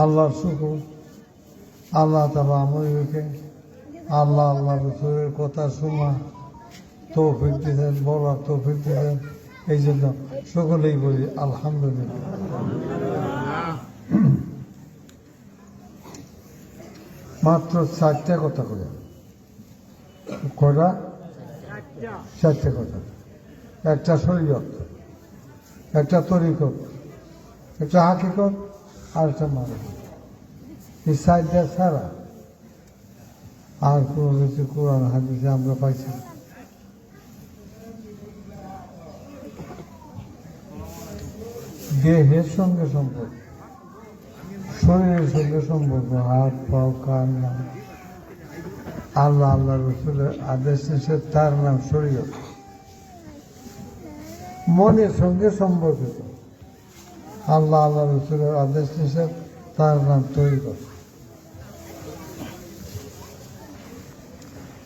আল্লাহর শুকুর। আল্লাহ তালা আমাদেরকে আল্লাহ আল্লাহ রসুলের কথা শোনা তৌফিক দিতেন বলার তৌফিক দিতেন এই জন্য সকলেই বলি আলহামদুলিল্লাহ। মাত্র চারটে কথা করে কটা চারটে কথা। একটা শরীয়ত, একটা তরিকত, একটা হাকিকত। মানুষ এই চারটা ছাড়া আর কোনো কিছু কোরআন, হাদিসে আমরা পাইছি। দেহের সঙ্গে সম্পর্ক, শরীরের সঙ্গে সম্পর্ক, হাত, পাও, কান নাম আল্লাহ আল্লাহ রসুলের আদেশ নিষেধ, তার নাম শরীয়ত। মনের সঙ্গে সম্পর্কিত। আল্লাহ আল্লাহ রসুলের আদেশ নিষেধ তার নাম তৈরি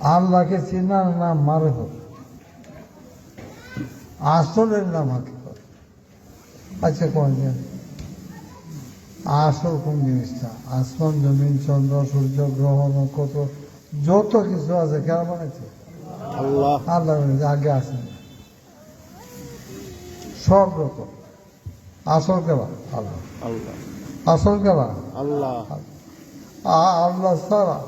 আল্লাহকে চিনার নাম মারহ আসলের নাম হাকিকত আচ্ছা কোন আসল কোন জিনিসটা? আসমান জমিন চন্দ্র সূর্য গ্রহ নক্ষত্র যত কিছু আছে কেন বানাইছে? আল্লাহ। আল্লাহ আগে আসে না। সব রকম। আসল কেবা আল্লাহ। আল্লাহ। আসল কেবা আল্লাহ। আল্লাহ ছাড়া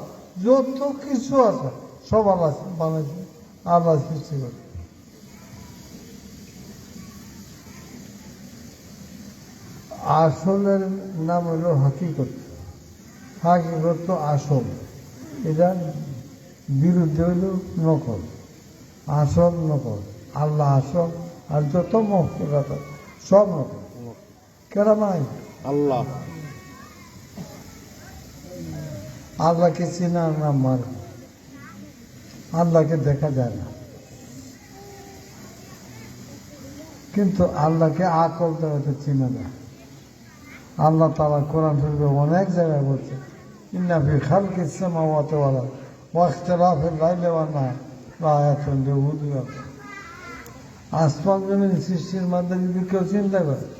যত কিছু আছে সব আল্লাহ বানাইছে আল্লাহ সৃষ্টি করে। আসলের নাম হলো হাকিকত। হাকিকত তো আসল। এটা বিরুদ্ধে হইল নকল। আসল নকল। আল্লাহ আসল আর যত মহকুরাত সব নকল। কেরা নাই আল্লাহ। আল্লাহকে চেনার নাম মার আল্লাহকে দেখা যায় না। কিন্তু আল্লাহকে আকল দেওয়াতে চিনা যায় আল্লাহ তালা কোরআন শরীফে অনেক জায়গায় বলছে ইন্নাফি খালকি সামাওয়াতি ওয়াল আরদ ওয়া ইখতিলাফিল লাইলি লাআয়াতুন লিউলুল আসমান জমিন সৃষ্টির মাধ্যমে যদি কেউ চিন্তা করে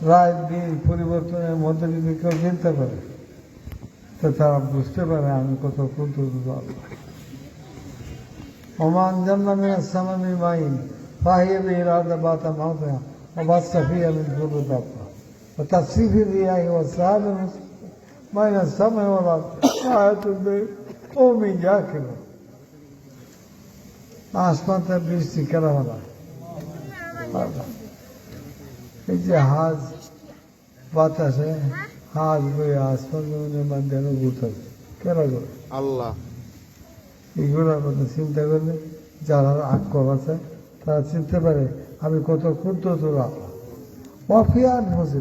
রাত দিন পরিবর্তনের মধ্যে যদি কেউ চিন্তা পারে তো তারা বুঝতে পারে আমি কত কুতুর ওমান জন্মামে সামামি মাইন, ফাহিয়ে ইরাদা বাতা মাতা আবাস আমি মিন গুরুদাতা ও তাসিফি রিয়াহি ওয়া সাহাবে মাইন সামে ওলা আয়াতুল বে ও মিন যা আসমান তা বৃষ্টি করা হলা এই যে হাজ বাতাসে হাজ বই আসমান জমিনের মাধ্যমে ঘুরতেছে কেন করে আল্লাহ। এগুলোর কথা চিন্তা করলে যারা আক্কল আছে তারা চিনতে পারে আমি কত ক্ষুদ্র তোরা অফিয়ান বসে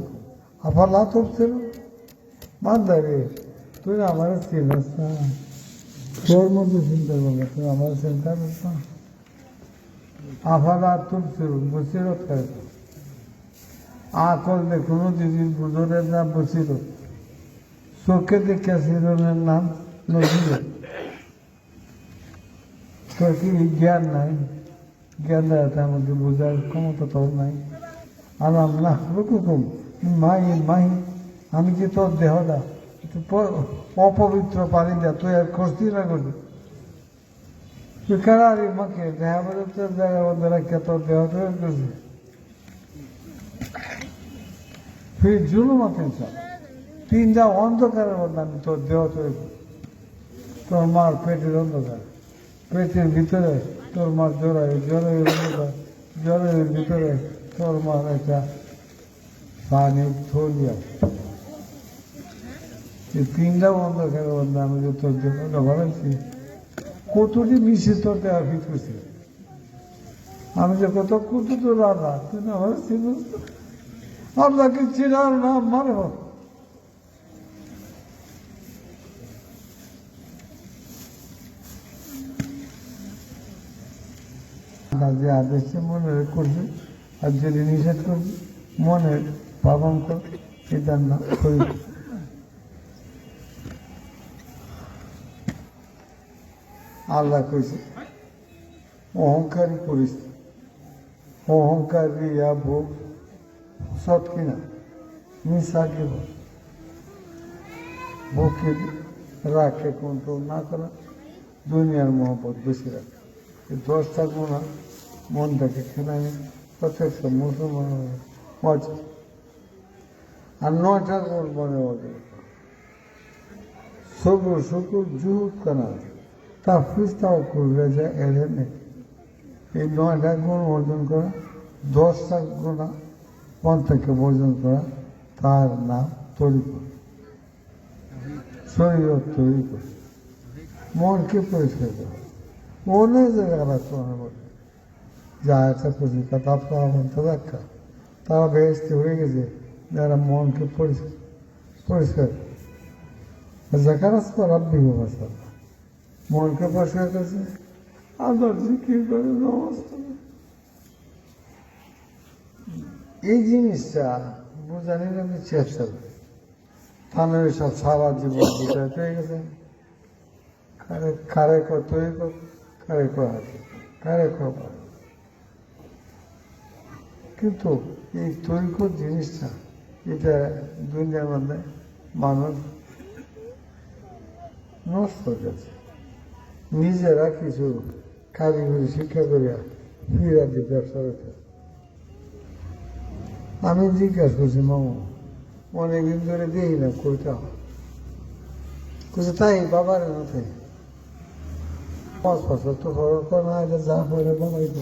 আফালা তোর ছিল। মানদারে তুই আমার চিনস না। তোর মধ্যে চিন্তা করবে তুই আমার চিন্তা করিস না। আফালা তোর ছিল আকল দে কোনো জিনিস বুঝনের নাম বসিরত চোখে দেখে সিরনের নাম নজিরত তোর জ্ঞান নাই? জ্ঞান দেওয়াতে আমাকে বোঝার ক্ষমতা তোর নাই। আলাম না রুকুকুম মাই মাই, আমি যে তোর একটু প- অপবিত্র পানি দেয়া, তুই আর করছি না করবি তুই কেনারি মাকে? দেহা বলে তোর জায়গার মধ্যে রাখিয়া তোর দেহ তৈরি করছি ফির জুলুমাতে তিনটা অন্ধকারের মধ্যে আমি তোর দেহ তৈরি তোর মার পেটের অন্ধকার। পেটের ভিতরে তোর মার জোড়ায় জোরের অন্ধকার। ভিতরে তোর মার একটা পানি থলিয়া এই তিনটা অন্ধকারের মধ্যে আমি যে তোর দেহটা বানাইছি কতটি মিশে তোর দেওয়া ফিট করছি আমি যে কত কত তো রাধা তুই না আমার আল্লাহকে চিনার নাম আল্লাহ যে আদেশে মনে করবে আর যদি নিষেধ করবে মনের পালন কর এটার নাম করি আল্লাহ কইছে অহংকারী করিস অহংকার রিয়া ভোগ সৎ কিনা? মিশা কি বল? তোর কি জ্ঞান নাই জ্ঞান দেয় আমি বলছি তোর মার পেটের অন্ধকার জোরে জোরে ভিতরে তোর মার একটা পানি থলিয়া এই তিনটা অন্ধকারের মধ্যে আমি যে তোর দেহটা বানাইছি কতটি মিশে তোর দেওয়া ফিট করছি আমি যে কত ক্ষুদ্র তোর রাধা তুই না আমার চিনিস না? আল্লাহকে চিনার নাম মারব বুকে রাখে কন্ট্রোল না করা, দুনিয়ার মহব্বত বেশি রাখে। এই দশটা গুণা মনটাকে খেলায় প্রত্যেকটা মুসলমান মজা। আর নয়টা গুণ মনে মজা। শুকুর শুকুর, জুহুদ কানা? তাফিজ তাও করবে যে এড়ে নেই এই নয়টা গুণ অর্জন করা দশটা গুণা মন থেকে বর্জন করা তার নাম তরিকর শরীর তরিকর মনকে পরিষ্কার করা। মনে জায়গা রাখতে হবে যা আছে পরিষ্কার আমার তো দেখা তারা বেহেস্তি হয়ে গেছে যারা মনকে পরিষ্কার পরিষ্কার জাকারাস রাব্বি মনকে পরিষ্কার করছে। আদর জিকির করে নমাজ এই জিনিসটা বোঝানি আমি চেষ্টা করি। থানের সব সারা জীবন বিচার পেয়ে গেছে কারে কারে কতই কর কারে কারে কিন্তু এই তৈক জিনিসটা, এটা দুনিয়ার মধ্যে মানুষ নষ্ট হয়ে গেছে নিজেরা কিছু কারিগরি শিক্ষা করিয়া ফিরাদি ব্যবসা করতে আমি জিজ্ঞাসা করছি, মামু, অনেকদিন ধরে দিই না কইটা কিছু তাই, বাবার মতে পাঁচ বছর তো খরচ করা যা করে বানাইতো